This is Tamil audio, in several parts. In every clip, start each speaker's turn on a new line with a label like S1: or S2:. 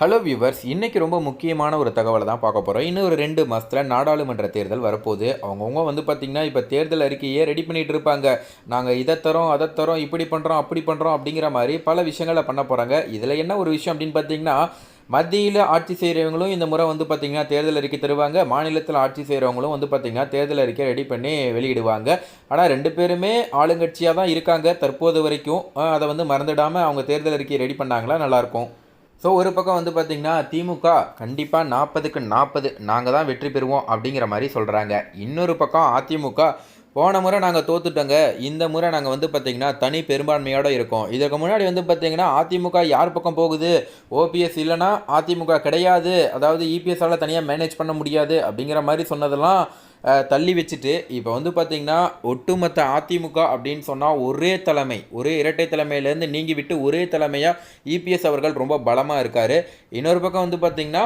S1: ஹலோ வியூவர்ஸ் இன்றைக்கி ரொம்ப முக்கியமான ஒரு தகவலை தான் பார்க்க போகிறோம் இன்னும் ஒரு ரெண்டு மாதத்தில் நாடாளுமன்ற தேர்தல் வரப்போகுது. அவங்கவுங்க வந்து பார்த்திங்கன்னா இப்போ தேர்தல் அறிக்கையே ரெடி பண்ணிகிட்டு இருப்பாங்க. நாங்கள் இதை தரோம் அதை தரோம் இப்படி பண்ணுறோம் அப்படி பண்ணுறோம் அப்படிங்கிற மாதிரி பல விஷயங்களை பண்ண போகிறாங்க இதில் என்ன ஒரு விஷயம் அப்படின்னு பார்த்தீங்கன்னா மத்தியில் ஆட்சி செய்கிறவங்களும் இந்த முறை வந்து பார்த்திங்கன்னா தேர்தல் அறிக்கை தருவாங்க. மாநிலத்தில் ஆட்சி செய்கிறவங்களும் வந்து பார்த்திங்கன்னா தேர்தல் அறிக்கை ரெடி பண்ணி வெளியிடுவாங்க. ஆனால் ரெண்டு பேருமே ஆளுங்கட்சியாக தான் இருக்காங்க. தற்போது வரைக்கும் அதை வந்து மறந்துடாமல் அவங்க தேர்தல் அறிக்கையை ரெடி பண்ணாங்களா? நல்லாயிருக்கும் ஸோ ஒரு பக்கம் வந்து பார்த்திங்கன்னா திமுக கண்டிப்பாக நாற்பதுக்கு நாற்பது நாங்கள் தான் வெற்றி பெறுவோம் அப்படிங்கிற மாதிரி சொல்கிறாங்க இன்னொரு பக்கம் அதிமுக போன முறை நாங்கள் தோத்துட்டோங்க. இந்த முறை நாங்கள் வந்து பார்த்திங்கன்னா தனி பெரும்பான்மையோடு இருக்கோம். இதற்கு முன்னாடி வந்து பார்த்திங்கன்னா அதிமுக யார் பக்கம் போகுது? ஓபிஎஸ் இல்லைன்னா அதிமுக கிடையாது. அதாவது இபிஎஸ்ஸால் தனியாக மேனேஜ் பண்ண முடியாது அப்படிங்கிற மாதிரி சொன்னதெல்லாம் தள்ளி வச்சுட்டு இப்போ வந்து பார்த்திங்கன்னா ஒட்டுமொத்த அதிமுக அப்படின்னு சொன்னால் ஒரே தலைமை ஒரே இரட்டை தலைமையிலேருந்து நீங்கி விட்டு ஒரே தலைமையாக இபிஎஸ் அவர்கள் ரொம்ப பலமாக இருக்கார். இன்னொரு பக்கம் வந்து பார்த்திங்கன்னா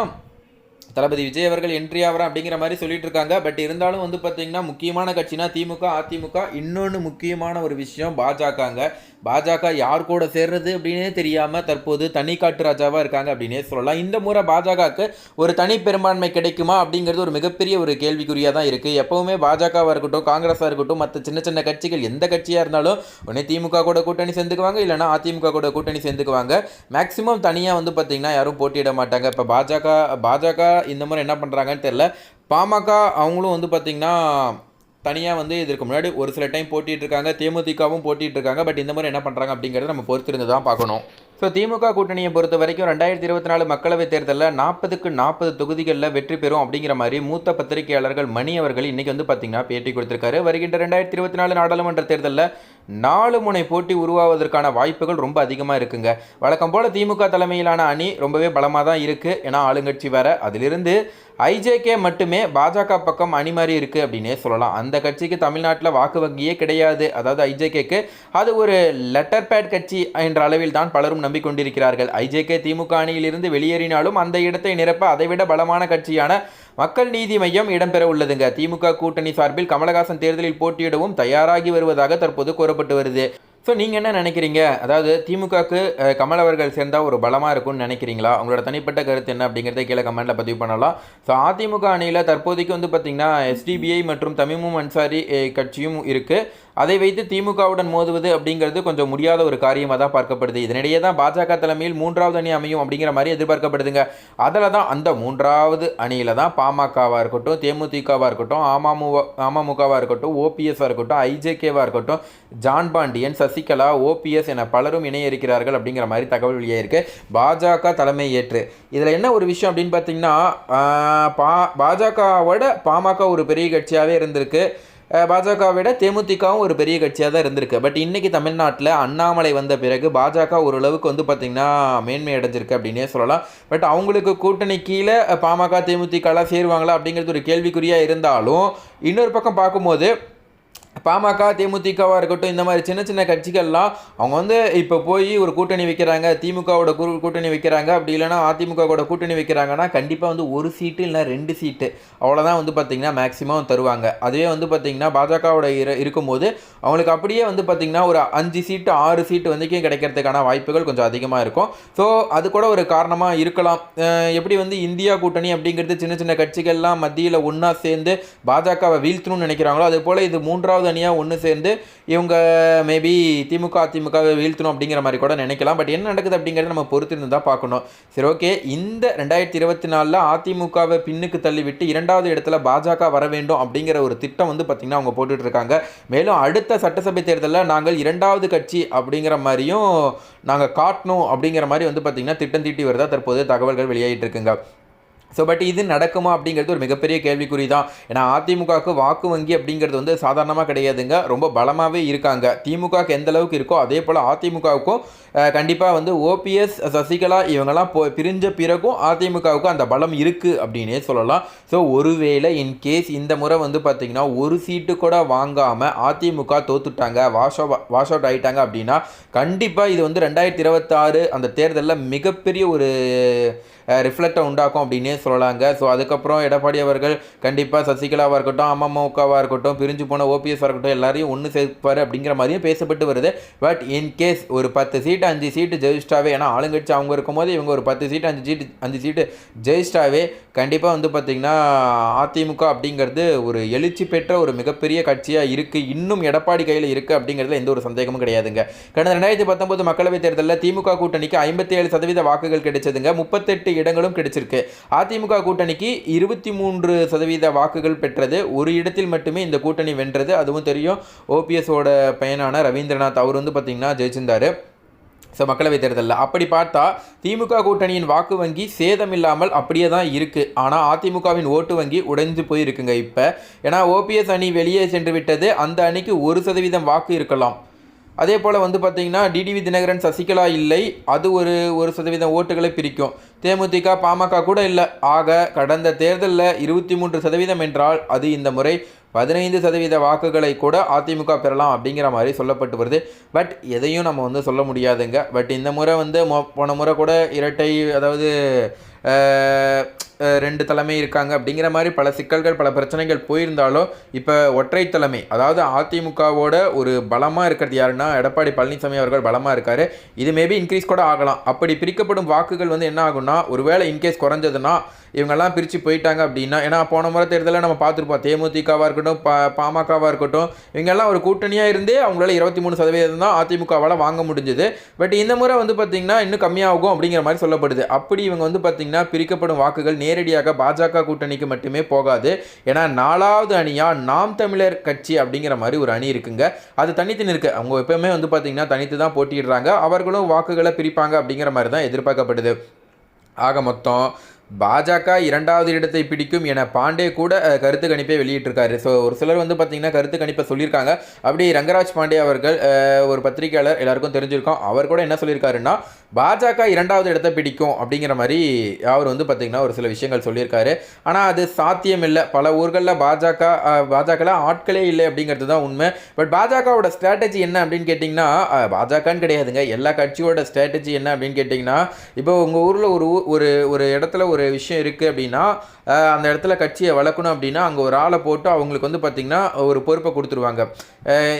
S1: தளபதி விஜய் அவர்கள் என்ட்ரி ஆகிறா அப்படிங்கிற மாதிரி சொல்லிட்டு இருக்காங்க. பட் இருந்தாலும் வந்து பார்த்தீங்கன்னா முக்கியமான கட்சினா திமுக அதிமுக. இன்னொன்று முக்கியமான ஒரு விஷயம் பாஜகங்க. பாஜக யார் கூட சேர்றது அப்படின்னே தெரியாமல் தற்போது தனி காட்டு ராஜாவாக இருக்காங்க அப்படின்னே சொல்லலாம். இந்த முறை பாஜகவுக்கு ஒரு தனி பெரும்பான்மை கிடைக்குமா அப்படிங்கிறது ஒரு மிகப்பெரிய ஒரு கேள்விக்குறியாக தான் இருக்குது எப்போவுமே பாஜகவாக இருக்கட்டும் காங்கிரஸாக இருக்கட்டும் மற்ற சின்ன சின்ன கட்சிகள் எந்த கட்சியாக இருந்தாலும் உடனே திமுக கூட கூட்டணி சேர்ந்துக்குவாங்க இல்லைனா அதிமுக கூட கூட்டணி சேர்ந்துக்குவாங்க. மேக்ஸிமம் தனியாக வந்து பார்த்திங்கன்னா யாரும் போட்டியிட மாட்டாங்க. இப்போ பாஜக பாஜக இந்த முறை என்ன பண்ணுறாங்கன்னு தெரில பாமக அவங்களும் வந்து பார்த்திங்கன்னா தனியாக வந்து இதற்கு முன்னாடி ஒரு சில டைம் போட்டிகிட்ருக்காங்க தேமுதிகவும் போட்டிகிட்ருக்காங்க பட் இந்த மாதிரி என்ன பண்ணுறாங்க அப்படிங்கிறத நம்ம பொறுத்திருந்து தான் பார்க்கணும். ஸோ திமுக கூட்டணியை பொறுத்த வரைக்கும் ரெண்டாயிரத்தி இருபத்தி நாலு மக்களவைத் தேர்தலில் நாற்பதுக்கு நாற்பது தொகுதிகளில் வெற்றி பெறும் அப்படிங்கிற மாதிரி மூத்த பத்திரிகையாளர்கள் மணி அவர்கள் இன்றைக்கி வந்து பார்த்திங்கன்னா பேட்டி கொடுத்துருக்காரு. வருகின்ற ரெண்டாயிரத்தி இருபத்தி நாலு நாடாளுமன்ற தேர்தலில் நாலு முனை போட்டி உருவாவதற்கான வாய்ப்புகள் ரொம்ப அதிகமாக இருக்குங்க. வழக்கம் போல் திமுக தலைமையிலான அணி ரொம்பவே பலமாக தான் இருக்குது ஏன்னா ஆளுங்கட்சி வேற அதிலிருந்து ஐஜேகே மட்டுமே பாஜக பக்கம் அணி மாதிரி இருக்குது அப்படின்னே சொல்லலாம். அந்த கட்சிக்கு தமிழ்நாட்டில் வாக்கு வங்கியே கிடையாது. அதாவது ஐஜேகேக்கு அது ஒரு லெட்டர் பேட் கட்சி என்ற அளவில் தான் பலரும் நம்பிக்கொண்டிருக்கிறார்கள். ஐஜேகே திமுக அணியிலிருந்து வெளியேறினாலும் அந்த இடத்தை நிரப்ப அதைவிட பலமான கட்சியான மக்கள் நீதி மையம் இடம்பெற உள்ளதுங்க. திமுக கூட்டணி சார்பில் கமலஹாசன் தேர்தலில் போட்டியிடவும் தயாராகி வருவதாக தற்போது கூறப்பட்டு வருது. ஸோ நீங்கள் என்ன நினைக்கிறீங்க? அதாவது திமுகவுக்கு கமல் அவர்கள் சேர்ந்தால் ஒரு பலமாக இருக்கும்னு நினைக்கிறீங்களா? உங்களோட தனிப்பட்ட கருத்து என்ன அப்படிங்கிறத கீழே கமெண்ட்டில் பதிவு பண்ணலாம். ஸோ அதிமுக அணியில் தற்போதைக்கு வந்து பார்த்திங்கன்னா எஸ்டிபிஐ மற்றும் தமிமும் அன்சாரி கட்சியும் இருக்குது அதை வைத்து திமுகவுடன் மோதுவது அப்படிங்கிறது கொஞ்சம் முடியாத ஒரு காரியமாக தான் பார்க்கப்படுது. இதனிடையே தான் பாஜக தலைமையில் மூன்றாவது அணி அமையும் அப்படிங்கிற மாதிரி எதிர்பார்க்கப்படுதுங்க. அதில் தான் அந்த மூன்றாவது அணியில் தான் பாமகவாக இருக்கட்டும் தேமுதிகவாக இருக்கட்டும் அமமுக அமமுகவாக இருக்கட்டும் ஓபிஎஸ்ஸாக இருக்கட்டும் ஐஜேகேவாக இருக்கட்டும் ஜான் பாண்டியன் சசிகலா ஓபிஎஸ் என பலரும் இணைய இருக்கிறார்கள் அப்படிங்கிற மாதிரி தகவல் வெளியாயிருக்கு பாஜக தலைமை ஏற்று. இதில் என்ன ஒரு விஷயம் அப்படின்னு பார்த்தீங்கன்னா பா பாஜகவோட பாமக ஒரு பெரிய கட்சியாகவே இருந்திருக்கு. பாஜகவிட பாஜகவை விட தேமுதிகவும் ஒரு பெரிய கட்சியாக தான் இருந்திருக்கு. பட் இன்றைக்கி தமிழ்நாட்டில் அண்ணாமலை வந்த பிறகு பாஜக ஓரளவுக்கு வந்து பார்த்திங்கன்னா மேன்மை அடைஞ்சிருக்கு அப்படின்னே சொல்லலாம். பட் அவங்களுக்கு கூட்டணி கீழே பாமக தேமுதிகலாம் சேருவாங்களா அப்படிங்கிறது ஒரு கேள்விக்குறியாக இருந்தாலும் இன்னொரு பக்கம் பார்க்கும்போது பாமக தேமுதிகவாக இருக்கட்டும் இந்த மாதிரி சின்ன சின்ன கட்சிகள்லாம் அவங்க வந்து இப்போ போய் ஒரு கூட்டணி வைக்கிறாங்க திமுகவோட கூட்டணி வைக்கிறாங்க அப்படி இல்லைன்னா அதிமுகவோட கூட்டணி வைக்கிறாங்கன்னா கண்டிப்பாக வந்து ஒரு சீட்டு இல்லை ரெண்டு சீட்டு. அவ்வளோதான் வந்து பார்த்திங்கன்னா மேக்ஸிமம் தருவாங்க. அதுவே வந்து பார்த்திங்கன்னா பாஜகவோட இரு இருக்கும்போது அவங்களுக்கு அப்படியே வந்து பார்த்திங்கன்னா ஒரு அஞ்சு சீட்டு ஆறு சீட்டு வரைக்கும் கிடைக்கிறதுக்கான வாய்ப்புகள் கொஞ்சம் அதிகமாக இருக்கும். ஸோ அது கூட ஒரு காரணமாக இருக்கலாம். எப்படி வந்து இந்தியா கூட்டணி அப்படிங்கிறது சின்ன சின்ன கட்சிகள்லாம் மத்தியில் ஒன்றா சேர்ந்து பாஜகவை வீழ்த்தணும்னு நினைக்கிறாங்களோ அது போல் இது மூன்றாவது அணியாக ஒன்று சேர்ந்து இவங்க மேபி திமுக அதிமுகவை வீழ்த்தணும் அப்படிங்கிற மாதிரி கூட நினைக்கலாம். பட் என்ன நடக்குது அப்படிங்கிறத நம்ம பொறுத்திருந்து தான் பார்க்கணும். சரி ஓகே இந்த ரெண்டாயிரத்தி இருபத்தி நாலில் அதிமுகவை பின்னுக்கு தள்ளிவிட்டு இரண்டாவது இடத்துல பாஜக வர வேண்டும் அப்படிங்கிற ஒரு திட்டம் வந்து பார்த்திங்கன்னா அவங்க போட்டுட்ருக்காங்க மேலும் அடுத்த சட்டசபை தேர்தலில் நாங்கள் இரண்டாவது கட்சி அப்படிங்கிற மாதிரியும் நாங்கள் காட்டணும் அப்படிங்கிற மாதிரி வந்து பார்த்திங்கன்னா திட்டம் தீட்டி வருதா தற்போது தகவல்கள் வெளியாகிட்டு இருக்குங்க. ஸோ பட் இது நடக்குமா அப்படிங்கிறது ஒரு மிகப்பெரிய கேள்விக்குறி தான் ஏன்னா அதிமுகவுக்கு வாக்கு வங்கி அப்படிங்கிறது வந்து சாதாரணமாக கிடையாதுங்க. ரொம்ப பலமாகவே இருக்காங்க. திமுகவுக்கு எந்த அளவுக்கு இருக்கோ அதே போல் அதிமுகவுக்கும் கண்டிப்பாக வந்து ஓபிஎஸ் சசிகலா இவங்கெல்லாம் போ பிரிஞ்ச பிறகும் அதிமுகவுக்கும் அந்த பலம் இருக்குது அப்படின்னே சொல்லலாம். ஸோ ஒருவேளை இன் கேஸ் இந்த முறை வந்து பார்த்திங்கன்னா ஒரு சீட்டு கூட வாங்காமல் அதிமுக தோத்துட்டாங்க வாஷ் வாஷ் அவுட் ஆகிட்டாங்க அப்படின்னா கண்டிப்பாக இது வந்து ரெண்டாயிரத்தி இருபத்தாறு அந்த தேர்தலில் மிகப்பெரிய ஒரு ரிஃப்ளெக்டை உண்டாக்கும் அப்படின்னே சொல்லலாங்க. ஸோ அதுக்கப்புறம் எடப்பாடி அவர்கள் கண்டிப்பாக சசிகலாவாக இருக்கட்டும் அமமுகவாக இருக்கட்டும் பிரிஞ்சு போன ஓபிஎஸ்ஸாக இருக்கட்டும் எல்லாரையும் ஒன்று சேர்ப்பார் அப்படிங்கிற மாதிரியும் பேசப்பட்டு வருது. பட் இன் கேஸ் ஒரு பத்து சீட்டு அஞ்சு சீட்டு ஜெயிச்சிட்டாவே ஏன்னா ஆளுங்கட்சி அவங்க இருக்கும்போது இவங்க ஒரு பத்து சீட்டு அஞ்சு சீட்டு அஞ்சு சீட்டு ஜெயிச்சிட்டாவே கண்டிப்பாக வந்து பார்த்திங்கன்னா அதிமுக அப்படிங்கிறது ஒரு எழுச்சி பெற்ற ஒரு மிகப்பெரிய கட்சியாக இருக்குது இன்னும் எடப்பாடி கையில் இருக்குது அப்படிங்கிறதுல எந்த ஒரு சந்தேகமும் கிடையாதுங்க. கடந்த ரெண்டாயிரத்தி பத்தொம்போது மக்களவைத் தேர்தலில் திமுக கூட்டணிக்கு ஐம்பத்தி ஏழு சதவீத வாக்குகள் கிடைச்சதுங்க. முப்பத்தெட்டு இடங்களும் கிடைச்சிருக்கு. அதிமுக கூட்டணிக்கு இருபத்தி மூன்று சதவீத வாக்குகள் பெற்றது. ஒரு இடத்தில் மட்டுமே இந்த கூட்டணி வென்றது. அதுவும் தெரியும். ஓபிஎஸோட பையனான ரவீந்திரநாத் அவர் வந்து பார்த்திங்கன்னா ஜெயிச்சிருந்தார். ஸோ மக்களவைத் தேர்தலில். அப்படி பார்த்தா திமுக கூட்டணியின் வாக்கு வங்கி சேதம் இல்லாமல் அப்படியே தான் இருக்குது ஆனால் அதிமுகவின் ஓட்டு வங்கி உடைஞ்சு போயிருக்குங்க இப்போ. ஏன்னா ஓபிஎஸ் அணி வெளியே சென்று விட்டது. அந்த அணிக்கு ஒரு சதவீதம் வாக்கு இருக்கலாம். அதே போல் வந்து பார்த்திங்கன்னா டிடிவி தினகரன் சசிகலா இல்லை. அது ஒரு ஒரு சதவீதம் ஓட்டுகளை பிரிக்கும். தேமுதிக பாமக கூட இல்லை. ஆக கடந்த தேர்தலில் இருபத்தி மூன்று சதவீதம் என்றால் அது இந்த முறை பதினைந்து சதவீத வாக்குகளை கூட அதிமுக பெறலாம் அப்படிங்கிற மாதிரி சொல்லப்பட்டு வருது. பட் எதையும் நம்ம வந்து சொல்ல முடியாதுங்க. பட் இந்த முறை வந்து போன முறை கூட இரட்டை அதாவது ரெண்டு தலைமை இருக்காங்க அப்படிங்கிற மாதிரி பல சிக்கல்கள் பல பிரச்சனைகள் போயிருந்தாலும் இப்போ ஒற்றை தலைமை அதாவது அதிமுகவோட ஒரு பலமாக இருக்கிறது யாருன்னா எடப்பாடி பழனிசாமி அவர்கள் பலமாக இருக்கார். இது மேபி இன்க்ரீஸ் கூட ஆகலாம். அப்படி பிரிக்கப்படும் வாக்குகள் வந்து என்ன ஆகும்னா ஒருவேளை இன்கேஸ் குறைஞ்சதுன்னா இவங்கெல்லாம் பிரித்து போயிட்டாங்க அப்படின்னா ஏன்னா போன முறை தேர்தலில் நம்ம பார்த்துருப்போம் தேமுதிகவாக இருக்கட்டும் பா பாமகவாக இருக்கட்டும் இவங்கெல்லாம் ஒரு கூட்டணியாக இருந்தே அவங்களால இருபத்தி மூணு சதவீதம் தான் அதிமுகவால் வாங்க முடிஞ்சது. பட் இந்த முறை வந்து பார்த்திங்கன்னா இன்னும் கம்மியாகும் அப்படிங்கிற மாதிரி சொல்லப்படுது. அப்படி இவங்க வந்து பார்த்திங்கன்னா பிரிக்கப்படும் வாக்குகள் நேரடியாக பாஜக கூட்டணிக்கு மட்டுமே போகாது. ஏன்னா நாலாவது அணியாக நாம் தமிழர் கட்சி அப்படிங்கிற மாதிரி ஒரு அணி இருக்குங்க. அது தனித்து நிற்கு அவங்க எப்பவுமே வந்து பார்த்திங்கன்னா தனித்து தான் போட்டிடுறாங்க அவர்களும் வாக்குகளை பிரிப்பாங்க அப்படிங்கிற மாதிரி தான் எதிர்பார்க்கப்படுது. ஆக மொத்தம் பாஜக இரண்டாவது இடத்தை பிடிக்கும் என பாண்டே கூட கருத்து கணிப்பை வெளியிட்டிருக்காரு. ஸோ ஒரு சிலர் வந்து பார்த்தீங்கன்னா கருத்து கணிப்பை சொல்லியிருக்காங்க. அப்படி ரங்கராஜ் பாண்டே அவர்கள் ஒரு பத்திரிகையாளர் எல்லாருக்கும் தெரிஞ்சிருக்கோம். அவர் கூட என்ன சொல்லியிருக்காருன்னா பாஜக இரண்டாவது இடத்தை பிடிக்கும் அப்படிங்கிற மாதிரி அவர் வந்து பார்த்தீங்கன்னா ஒரு சில விஷயங்கள் சொல்லியிருக்காரு. ஆனால் அது சாத்தியம் இல்லை பல ஊர்களில் பாஜக பாஜகவில் ஆட்களே இல்லை அப்படிங்கிறது தான் உண்மை. பட் பாஜகவோட ஸ்ட்ராட்டஜி என்ன அப்படின்னு கேட்டிங்கன்னா பாஜகன்னு கிடையாதுங்க. எல்லா கட்சியோட ஸ்ட்ராட்டஜி என்ன அப்படின்னு கேட்டிங்கன்னா இப்போ உங்கள் ஊரில் ஒரு ஊ- ஒரு ஒரு இடத்துல ஒரு விஷயம் இருக்குது அப்படின்னா அந்த இடத்துல கட்சியை வளர்க்கணும் அப்படின்னா அங்கே ஒரு ஆளை போட்டு அவங்களுக்கு வந்து பார்த்திங்கன்னா ஒரு பொறுப்பை கொடுத்துருவாங்க.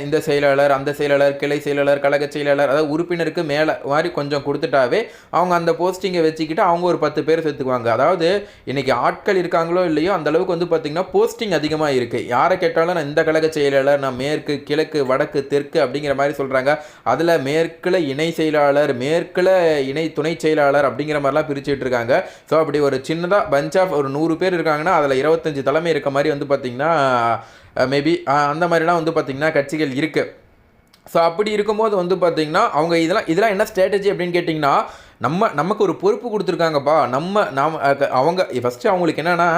S1: இந்த செயலாளர் அந்த செயலாளர் கிளை செயலாளர் கழக செயலாளர் அதாவது உறுப்பினருக்கு மேலே மாதிரி கொஞ்சம் கொடுத்து கொடுத்துட்டாவே அவங்க அந்த போஸ்டிங்கை வச்சுக்கிட்டு அவங்க ஒரு பத்து பேர் சேர்த்துக்குவாங்க அதாவது இன்னைக்கு ஆட்கள் இருக்காங்களோ இல்லையோ அந்த அளவுக்கு வந்து பார்த்திங்கன்னா போஸ்டிங் அதிகமாக இருக்குது யாரை கேட்டாலும் நான் இந்த கழக செயலாளர் நான் மேற்கு கிழக்கு வடக்கு தெற்கு அப்படிங்கிற மாதிரி சொல்கிறாங்க அதில் மேற்கில் இணை செயலாளர் மேற்கில் இணை துணை செயலாளர் அப்படிங்கிற மாதிரிலாம் பிரிச்சுட்டு இருக்காங்க. ஸோ அப்படி ஒரு சின்னதாக பஞ்ச் ஆஃப் ஒரு நூறு பேர் இருக்காங்கன்னா அதில் இருபத்தஞ்சு தலைமை இருக்க மாதிரி வந்து பார்த்திங்கன்னா மேபி அந்த மாதிரிலாம் வந்து பார்த்திங்கன்னா கட்சிகள் இருக்குது ஸோ அப்படி இருக்கும்போது வந்து பார்த்திங்கன்னா அவங்க இதெல்லாம் இதெல்லாம் என்ன ஸ்ட்ராட்டஜி அப்படின்னு கேட்டிங்கன்னா நம்ம நமக்கு ஒரு பொறுப்பு கொடுத்துருக்காங்கப்பா. நம்ம நாம் அவங்க ஃபஸ்ட்டு அவங்களுக்கு என்னென்னா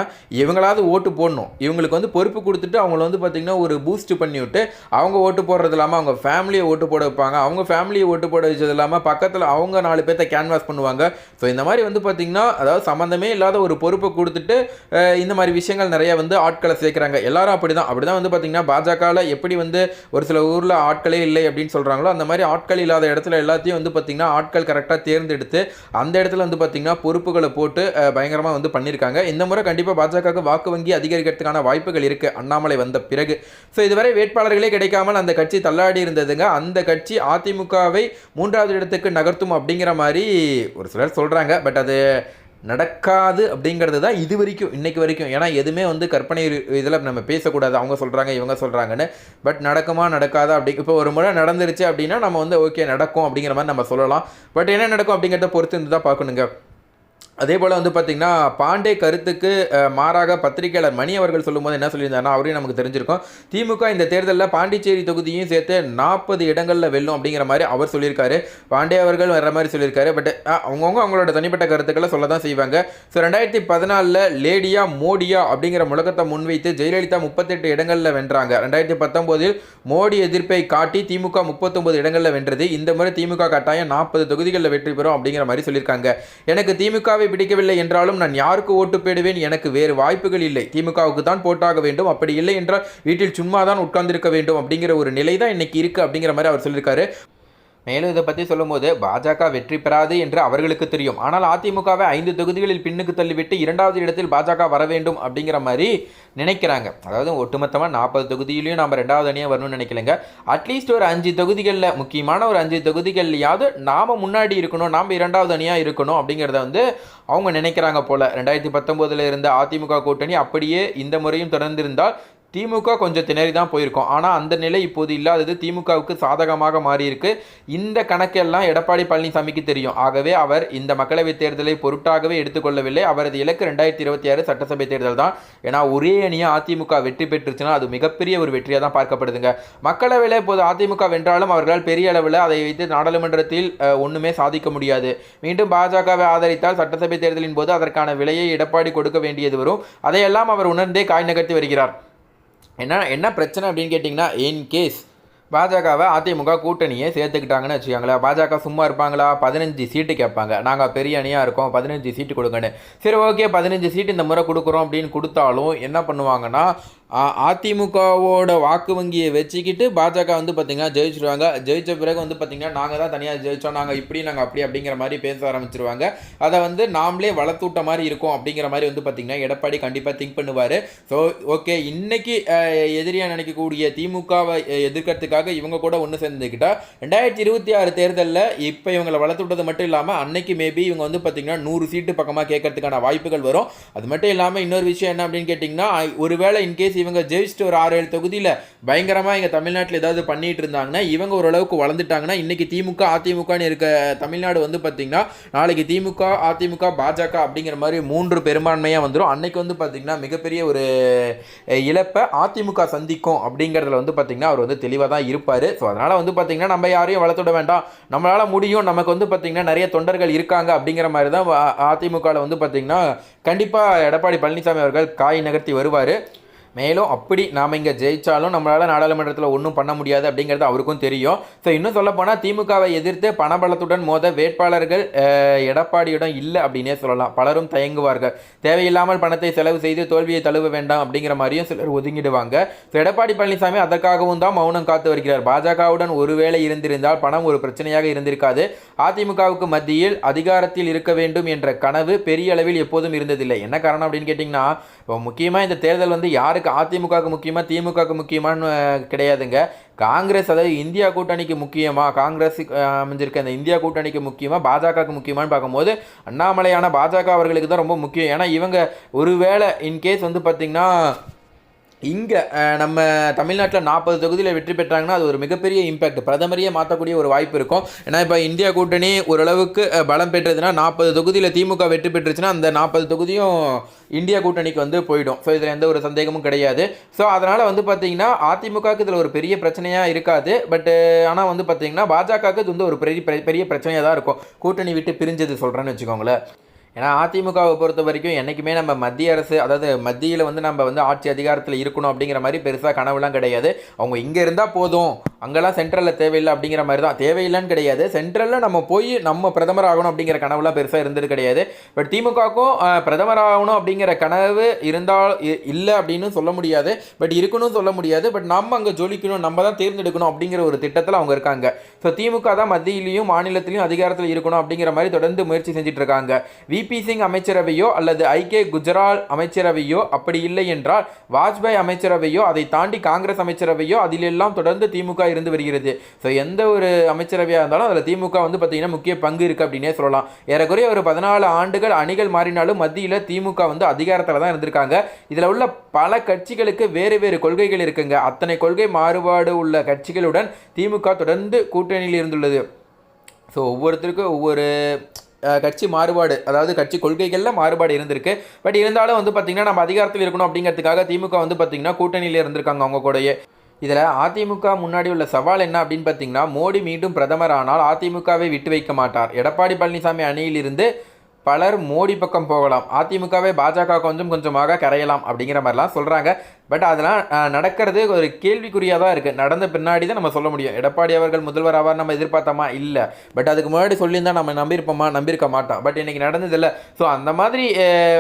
S1: இவங்களாவது ஓட்டு போடணும். இவங்களுக்கு வந்து பொறுப்பு கொடுத்துட்டு அவங்கள வந்து பார்த்திங்கன்னா ஒரு பூஸ்ட் பண்ணி விட்டு அவங்க ஓட்டு போடுறது இல்லாமல் அவங்க ஃபேமிலியை ஓட்டு போட வைப்பாங்க. அவங்க ஃபேமிலியை ஓட்டு போட வச்சது இல்லாமல் பக்கத்தில் அவங்க நாலு பேர்த்த கேன்வாஸ் பண்ணுவாங்க. ஸோ இந்த மாதிரி வந்து பார்த்திங்கன்னா அதாவது சம்மந்தமே இல்லாத ஒரு பொறுப்பை கொடுத்துட்டு இந்த மாதிரி விஷயங்கள் நிறைய வந்து ஆட்களை சேர்க்குறாங்க. எல்லாரும் அப்படி தான் அப்படி தான் வந்து பார்த்திங்கன்னா பாஜகவில் எப்படி வந்து ஒரு சில ஊரில் ஆட்களே இல்லை அப்படின்னு சொல்கிறாங்களோ அந்த மாதிரி ஆட்கள் இல்லாத இடத்துல எல்லாத்தையும் வந்து பார்த்திங்கன்னா ஆட்கள் கரெக்டாக தேர்ந்தெடுத்து அந்த இடத்துல வந்து பார்த்திங்கன்னா பொறுப்புகளை போட்டு பயங்கரமாக வந்து பண்ணியிருக்காங்க இந்த முறை கண்டிப்பாக பாஜகவுக்கு வாக்கு வங்கி அதிகரிக்கிறதுக்கான வாய்ப்புகள் இருக்குது அண்ணாமலை வந்த பிறகு. ஸோ இதுவரை வேட்பாளர்களே கிடைக்காமல் அந்த கட்சி தள்ளாடி இருந்ததுங்க. அந்த கட்சி அதிமுகவை மூன்றாவது இடத்துக்கு நகர்த்தும் அப்படிங்கிற மாதிரி ஒரு சிலர் சொல்கிறாங்க பட் அது நடக்காது அப்படிங்கிறது தான் இது வரைக்கும் இன்றைக்கு வரைக்கும். ஏன்னா எதுவுமே வந்து கற்பனை இதில் நம்ம பேசக்கூடாது. அவங்க சொல்கிறாங்க இவங்க சொல்கிறாங்கன்னு பட் நடக்குமா நடக்காதா? அப்படி இப்போ ஒரு முறை நடந்துருச்சு அப்படின்னா நம்ம வந்து ஓகே நடக்கும் அப்படிங்கிற மாதிரி நம்ம சொல்லலாம். பட் என்ன நடக்கும் அப்படிங்கிறத பொறுத்து இருந்து தான் பார்க்கணுங்க. அதே போல் வந்து பார்த்திங்கன்னா பாண்டே கருத்துக்கு மாறாக பத்திரிகையாளர் மணி அவர்கள் சொல்லும்போது என்ன சொல்லியிருந்தாருன்னா அவரையும் நமக்கு தெரிஞ்சிருக்கும். திமுக இந்த தேர்தலில் பாண்டிச்சேரி தொகுதியும் சேர்த்து நாற்பது இடங்களில் வெல்லும் அப்படிங்கிற மாதிரி அவர் சொல்லியிருக்காரு. பாண்டே அவர்கள் வர்ற மாதிரி சொல்லியிருக்காரு. பட் அவங்கவுங்க அவங்களோட தனிப்பட்ட கருத்துக்களை சொல்ல தான் செய்வாங்க. ஸோ ரெண்டாயிரத்தி பதினாலில் லேடியா மோடியா அப்படிங்கிற முழக்கத்தை முன்வைத்து ஜெயலலிதா முப்பத்தெட்டு இடங்களில் வென்றாங்க. ரெண்டாயிரத்தி பத்தொம்போதில் மோடி எதிர்ப்பை காட்டி திமுக முப்பத்தொம்பது இடங்களில் வென்றது. இந்த முறை திமுக கட்டாயம் நாற்பது தொகுதிகளில் வெற்றி பெறும் அப்படிங்கிற மாதிரி சொல்லியிருக்காங்க. எனக்கு திமுகவை பிடிக்கவில்லை என்றாலும் நான் யாருக்கு ஓட்டு போடுவேன்? எனக்கு வேறு வாய்ப்புகள் இல்லை. திமுகவுக்கு தான் போட்டாக வேண்டும். அப்படி இல்லை என்றால் வீட்டில் சும்மா தான் உட்கார்ந்திருக்க வேண்டும் அப்படிங்கிற ஒரு நிலை தான் இன்னைக்கு இருக்கு அப்படிங்கிற மாதிரி அவர் சொல்லியிருக்காரு. மேலும் இதை பற்றி சொல்லும்போது பாஜக வெற்றி பெறாது என்று அவர்களுக்கு தெரியும். ஆனால் அதிமுகவை ஐந்து தொகுதிகளில் பின்னுக்கு தள்ளிவிட்டு இரண்டாவது இடத்தில் பாஜக வர வேண்டும் அப்படிங்கிற மாதிரி நினைக்கிறாங்க. அதாவது ஒட்டுமொத்தமாக நாற்பது தொகுதியிலையும் நம்ம ரெண்டாவது அணியாக வரணும்னு நினைக்கலங்க. அட்லீஸ்ட் ஒரு அஞ்சு தொகுதிகளில் முக்கியமான ஒரு அஞ்சு தொகுதிகள்லையாவது நாம் முன்னாடி இருக்கணும் நாம் இரண்டாவது அணியாக இருக்கணும் அப்படிங்கிறத வந்து அவங்க நினைக்கிறாங்க போல். ரெண்டாயிரத்தி பத்தொம்போதில் இருந்த அதிமுக கூட்டணி அப்படியே இந்த முறையும் தொடர்ந்திருந்தால் திமுக கொஞ்சம் திணறி தான் போயிருக்கோம். ஆனால் அந்த நிலை இப்போது இல்லாதது திமுகவுக்கு சாதகமாக மாறியிருக்கு. இந்த கணக்கெல்லாம் எடப்பாடி பழனிசாமிக்கு தெரியும். ஆகவே அவர் இந்த மக்களவைத் தேர்தலை பொருட்டாகவே எடுத்துக்கொள்ளவில்லை. அவரது இலக்கு ரெண்டாயிரத்தி இருபத்தி ஆறு சட்டசபை தேர்தல் தான். ஏன்னா ஒரே அணியாக அதிமுக வெற்றி பெற்றுச்சுன்னா அது மிகப்பெரிய ஒரு வெற்றியாக தான் பார்க்கப்படுதுங்க. மக்களவையில் இப்போது அதிமுக வென்றாலும் அவர்களால் பெரிய அளவில் அதை வைத்து நாடாளுமன்றத்தில் ஒன்றுமே சாதிக்க முடியாது. மீண்டும் பாஜகவை ஆதரித்தால் சட்டசபை தேர்தலின் போது அதற்கான விலையை எடப்பாடி கொடுக்க வேண்டியது வரும். அதையெல்லாம் அவர் உணர்ந்தே காய் நகர்த்தி வருகிறார். என்ன என்ன பிரச்சனை அப்படின்னு கேட்டிங்கன்னா இன் கேஸ் பாஜகவை அதிமுக கூட்டணியை சேர்த்துக்கிட்டாங்கன்னு வச்சுக்கோங்களேன். பாஜக சும்மா இருப்பாங்களா? பதினஞ்சு சீட்டு கேட்பாங்க. நாங்கள் பெரிய அணியாக இருக்கோம் பதினஞ்சு சீட்டு கொடுங்கன்னு. சரி ஓகே பதினஞ்சு சீட்டு இந்த முறை கொடுக்குறோம் அப்படின்னு கொடுத்தாலும் என்ன பண்ணுவாங்கன்னா அதிமுகவோட வாக்கு வங்கியை வச்சுக்கிட்டு பாஜக வந்து பார்த்திங்கன்னா ஜெயிச்சிருவாங்க. ஜெயிச்ச பிறகு வந்து பார்த்திங்கன்னா நாங்கள் தான் தனியாக ஜெயித்தோம் நாங்கள் இப்படி நாங்கள் அப்படி அப்படிங்கிற மாதிரி பேச ஆரம்பிச்சிருவாங்க. அதை வந்து நாமளே வளர்த்துட்ட மாதிரி இருக்கும் அப்படிங்கிற மாதிரி வந்து பார்த்திங்கன்னா எடப்பாடி கண்டிப்பாக திங்க் பண்ணுவார். ஸோ ஓகே இன்னைக்கு எதிரியாக நினைக்கக்கூடிய திமுகவை எதிர்க்கிறதுக்காக இவங்க கூட ஒன்று சேர்ந்துக்கிட்டா ரெண்டாயிரத்தி இருபத்தி ஆறு தேர்தலில் இப்போ இவங்களை வளர்த்து விட்டது மட்டும் இல்லாமல் அன்னைக்கு மேபி இவங்க வந்து பார்த்திங்கன்னா நூறு சீட்டு பக்கமாக கேட்கறதுக்கான வாய்ப்புகள் வரும். அது மட்டும் இல்லாமல் இன்னொரு விஷயம் என்ன அப்படின்னு கேட்டிங்கன்னா ஒருவேளை இன்கேஸ் இவங்க ஜெயிச்சுட்டு ஒரு ஆறு ஏழு தொகுதியில் பயங்கரமாக இங்கே தமிழ்நாட்டில் ஏதாவது பண்ணிட்டு இருந்தாங்கன்னா இவங்க ஓரளவுக்கு வளர்ந்துட்டாங்கன்னா இன்னைக்கு திமுக அதிமுகன்னு இருக்க தமிழ்நாடு வந்து பார்த்திங்கன்னா நாளைக்கு திமுக அதிமுக பாஜக அப்படிங்கிற மாதிரி மூன்று பெரும்பான்மையாக வந்துடும் அன்னைக்கு வந்து பார்த்திங்கன்னா மிகப்பெரிய ஒரு இழப்பை அதிமுக சந்திக்கும் அப்படிங்கிறதுல வந்து பார்த்திங்கன்னா அவர் வந்து தெளிவாக தான் இருப்பார். ஸோ அதனால் வந்து பார்த்திங்கன்னா நம்ம யாரையும் வளர்த்துட வேண்டாம். நம்மளால் முடியும். நமக்கு வந்து பார்த்திங்கன்னா நிறைய தொண்டர்கள் இருக்காங்க அப்படிங்கிற மாதிரி தான் அதிமுகவில் வந்து பார்த்திங்கன்னா கண்டிப்பாக எடப்பாடி பழனிசாமி அவர்கள் காய் நகர்த்தி வருவார். மேலும் அப்படி நாம் இங்கே ஜெயித்தாலும் நம்மளால் நாடாளுமன்றத்தில் ஒன்றும் பண்ண முடியாது அப்படிங்கிறது அவருக்கும் தெரியும். ஸோ இன்னும் சொல்லப்போனால் திமுகவை எதிர்த்து பணபலத்துடன் மோத வேட்பாளர்கள் எடப்பாடியுடன் எடப்பாடியிடம் இல்லை அப்படின்னே சொல்லலாம். பலரும் தயங்குவார்கள். தேவையில்லாமல் பணத்தை செலவு செய்து தோல்வியை தழுவ வேண்டாம் அப்படிங்கிற மாதிரியும் சிலர் ஒதுங்கிடுவாங்க. ஸோ எடப்பாடி பழனிசாமி அதற்காகவும் தான் மௌனம் காத்து வருகிறார். பாஜகவுடன் ஒருவேளை இருந்திருந்தால் பணம் ஒரு பிரச்சனையாக இருந்திருக்காது. அதிமுகவுக்கு மத்தியில் அதிகாரத்தில் இருக்க வேண்டும் என்ற கனவு பெரிய அளவில் எப்போதும் இருந்ததில்லை. என்ன காரணம் அப்படின்னு கேட்டிங்கன்னா இப்போ முக்கியமாக இந்த தேர்தல் வந்து யாருக்கு அதிமுகவுக்கு முக்கியமாக திமுகவுக்கு முக்கியமான்னு கிடையாதுங்க. காங்கிரஸ் அதாவது இந்தியா கூட்டணிக்கு முக்கியமாக காங்கிரஸ் அமைஞ்சிருக்க இந்த இந்தியா கூட்டணிக்கு முக்கியமாக பாஜகவுக்கு முக்கியமான்னு பார்க்கும்போது அண்ணாமலையான பாஜக அவர்களுக்கு தான் ரொம்ப முக்கியம். ஏன்னா இவங்க ஒருவேளை இன்கேஸ் வந்து பார்த்திங்கன்னா இங்கே நம்ம தமிழ்நாட்டில் நாற்பது தொகுதியில் வெற்றி பெற்றாங்கன்னா அது ஒரு மிகப்பெரிய இம்பாக்ட் பிரதமரையே மாற்றக்கூடிய ஒரு வாய்ப்பு இருக்கும். ஏன்னா இப்போ இந்தியா கூட்டணி ஓரளவுக்கு பலம் பெற்றதுன்னா நாற்பது தொகுதியில் திமுக வெற்றி பெற்றுச்சுன்னா அந்த நாற்பது தொகுதியும் இந்தியா கூட்டணிக்கு வந்து போயிடும். ஸோ இதில் எந்த ஒரு சந்தேகமும் கிடையாது. ஸோ அதனால் வந்து பார்த்தீங்கன்னா அதிமுகவுக்கு இதில் ஒரு பெரிய பிரச்சனையாக இருக்காது. பட் ஆனால் வந்து பார்த்திங்கன்னா பாஜகவுக்கு இது வந்து ஒரு பெரிய பெரிய பிரச்சனையாக தான் இருக்கும். கூட்டணி விட்டு பிரிஞ்சது சொல்கிறேன்னு வச்சுக்கோங்களேன். ஏன்னா அதிமுகவை பொறுத்த வரைக்கும் என்றைக்குமே நம்ம மத்திய அரசு அதாவது மத்தியில் வந்து நம்ம வந்து ஆட்சி அதிகாரத்தில் இருக்கணும் அப்படிங்கிற மாதிரி பெருசாக கனவுலாம் கிடையாது. அவங்க இங்கே இருந்தால் போதும். அங்கெல்லாம் சென்ட்ரலில் தேவையில்லை அப்படிங்கிற மாதிரி தான். தேவையில்லைன்னு கிடையாது. சென்ட்ரலில் நம்ம போய் நம்ம பிரதமர் ஆகணும் அப்படிங்கிற கனவுலாம் பெருசாக இருந்தது கிடையாது. பட் திமுகவுக்கும் பிரதமர் ஆகணும் அப்படிங்கிற கனவு இருந்தால் இ- இல்லை அப்படின்னு சொல்ல முடியாது. பட் இருக்கணும்னு சொல்ல முடியாது. பட் நம்ம அங்கே ஜொலிக்கணும் நம்ம தான் தேர்ந்தெடுக்கணும் அப்படிங்கிற ஒரு திட்டத்தில் அவங்க இருக்காங்க. ஸோ திமுக தான் மத்தியிலையும் மாநிலத்திலையும் அதிகாரத்தில் இருக்கணும் அப்படிங்கிற மாதிரி தொடர்ந்து முயற்சி செஞ்சுட்டு இருக்காங்க. விபி சிங் அமைச்சரவையோ அல்லது ஐகே குஜரால் அமைச்சரவையோ அப்படி இல்லை என்றால் வாஜ்பாய் அமைச்சரவையோ அதை தாண்டி காங்கிரஸ் அமைச்சரவையோ அதிலெல்லாம் தொடர்ந்து திமுக இருந்து வருகிறது. ஸோ எந்த ஒரு அமைச்சரவையாக இருந்தாலும் அதில் திமுக வந்து பார்த்திங்கன்னா முக்கிய பங்கு இருக்குது அப்படின்னே சொல்லலாம். ஏறக்குறைய ஒரு பதினாலு ஆண்டுகள் அணிகள் மாறினாலும் மத்தியில் திமுக வந்து அதிகாரத்தில் தான் இருந்திருக்காங்க. இதில் உள்ள பல கட்சிகளுக்கு வேறு வேறு கொள்கைகள் இருக்குங்க. அத்தனை கொள்கை மாறுபாடு உள்ள கட்சிகளுடன் திமுக தொடர்ந்து கூட்டணியில் இருந்துள்ளது. ஸோ ஒவ்வொருத்தருக்கும் ஒவ்வொரு கட்சி மாறுபாடு அதாவது கட்சி கொள்கைகளில் மாறுபாடு இருந்திருக்கு. பட் இருந்தாலும் வந்து பார்த்திங்கன்னா நம்ம அதிகாரத்தில் இருக்கணும் அப்படிங்கிறதுக்காக திமுக வந்து பார்த்திங்கன்னா கூட்டணியில் இருந்திருக்காங்க அவங்க கூடயே. இதில் அதிமுக முன்னாடி உள்ள சவால் என்ன அப்படின்னு பார்த்தீங்கன்னா மோடி மீண்டும் பிரதமர் ஆனால் அதிமுகவை விட்டு வைக்க மாட்டார். எடப்பாடி பழனிசாமி அணியிலிருந்து பலர் மோடி பக்கம் போகலாம். அதிமுகவை பாஜக கொஞ்சம் கொஞ்சமாக கரையலாம் அப்படிங்கிற மாதிரிலாம் சொல்கிறாங்க பட் அதெல்லாம் நடக்கிறது ஒரு கேள்விக்குறியாக தான் இருக்குது நடந்த பின்னாடி தான் நம்ம சொல்ல முடியும். எடப்பாடி அவர்கள் முதல்வர் ஆவார் நம்ம எதிர்பார்த்தோமா? இல்லை. பட் அதுக்கு முன்னாடி சொல்லியிருந்தா நம்ம நம்பியிருப்போமா? நம்பியிருக்க மாட்டோம். பட் இன்னைக்கு நடந்ததில்லை. ஸோ அந்த மாதிரி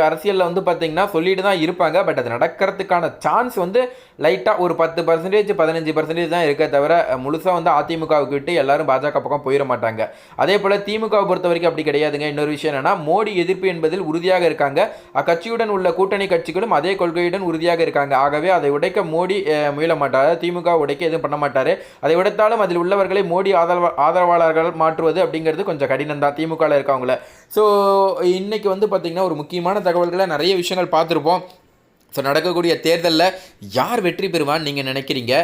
S1: அரசியலில் வந்து பார்த்திங்கன்னா சொல்லிட்டு தான் இருப்பாங்க. பட் அது நடக்கிறதுக்கான சான்ஸ் வந்து லைட்டாக ஒரு பத்து பர்சன்டேஜ் பதினஞ்சு பர்சன்டேஜ் தான் இருக்கே தவிர முழுசாக வந்து அதிமுகவுக்கு விட்டு எல்லாரும் பாஜக பக்கம் போயிட மாட்டாங்க. அதே போல் திமுகவை பொறுத்த வரைக்கும் அப்படி கிடையாதுங்க. இன்னொரு விஷயம் என்னன்னா மோடி எதிர்ப்பு என்பதில் உறுதியாக இருக்காங்க. அக்கட்சியுடன் உள்ள கூட்டணி கட்சிகளும் அதே கொள்கையுடன் உறுதியாக இருக்காங்க. ஆக ஆகவே அதை உடைக்க மோடி முயல மாட்டார் திமுக உடைக்க எதுவும் பண்ண மாட்டார். அதை உடைத்தாலும் அதில் உள்ளவர்களை மோடி ஆதரவ ஆதரவாளர்கள் மாற்றுவது அப்படிங்கிறது கொஞ்சம் கடினம் தான் திமுகவில் இருக்கவங்கள. ஸோ இன்றைக்கி வந்து பார்த்திங்கன்னா ஒரு முக்கியமான தகவல்களை நிறைய விஷயங்கள் பார்த்துருப்போம். ஸோ நடக்கக்கூடிய தேர்தலில் யார் வெற்றி பெறுவான்னு நீங்கள் நினைக்கிறீங்க?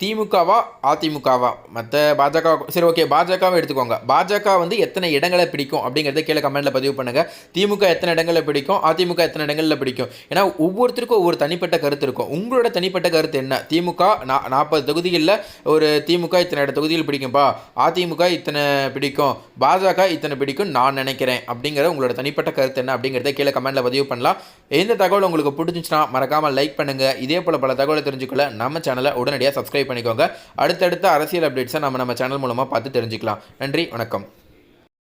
S1: திமுகவா அதிமுகவா? மற்ற பாஜக சரி ஓகே பாஜகவை எடுத்துக்கோங்க. பாஜக வந்து எத்தனை இடங்களை பிடிக்கும் அப்படிங்கிறத கீழே கமெண்ட்டில் பதிவு பண்ணுங்கள் திமுக எத்தனை இடங்களை பிடிக்கும்? அதிமுக எத்தனை இடங்களில் பிடிக்கும்? ஏன்னா ஒவ்வொருத்தருக்கும் ஒவ்வொரு தனிப்பட்ட கருத்து இருக்கும். உங்களோட தனிப்பட்ட கருத்து என்ன? திமுக நா நாற்பது தொகுதிகளில் ஒரு திமுக இத்தனை இட தொகுதியில் பிடிக்கும்பா? அதிமுக இத்தனை பிடிக்கும்? பாஜக இத்தனை பிடிக்கும் நான் நினைக்கிறேன். அப்படிங்கிற உங்களோட தனிப்பட்ட கருத்து என்ன அப்படிங்கிறத கீழே கமெண்ட்டில் பதிவு பண்ணலாம். எந்த தகவல் உங்களுக்கு பிடிச்சிச்சுன்னா மறக்காமல் லைக் பண்ணுங்கள் இதே போல் பல தகவலை தெரிஞ்சுக்கொள்ள நம்ம சேனலை உடனடியாக சப்ஸ்கிரைப் பண்ணிக்கோங்க. அடுத்தடுத்த அரசியல் அப்டேட்ஸை நம்ம நம்ம சேனல் மூலமாக பார்த்து தெரிஞ்சுக்கலாம். நன்றி வணக்கம்.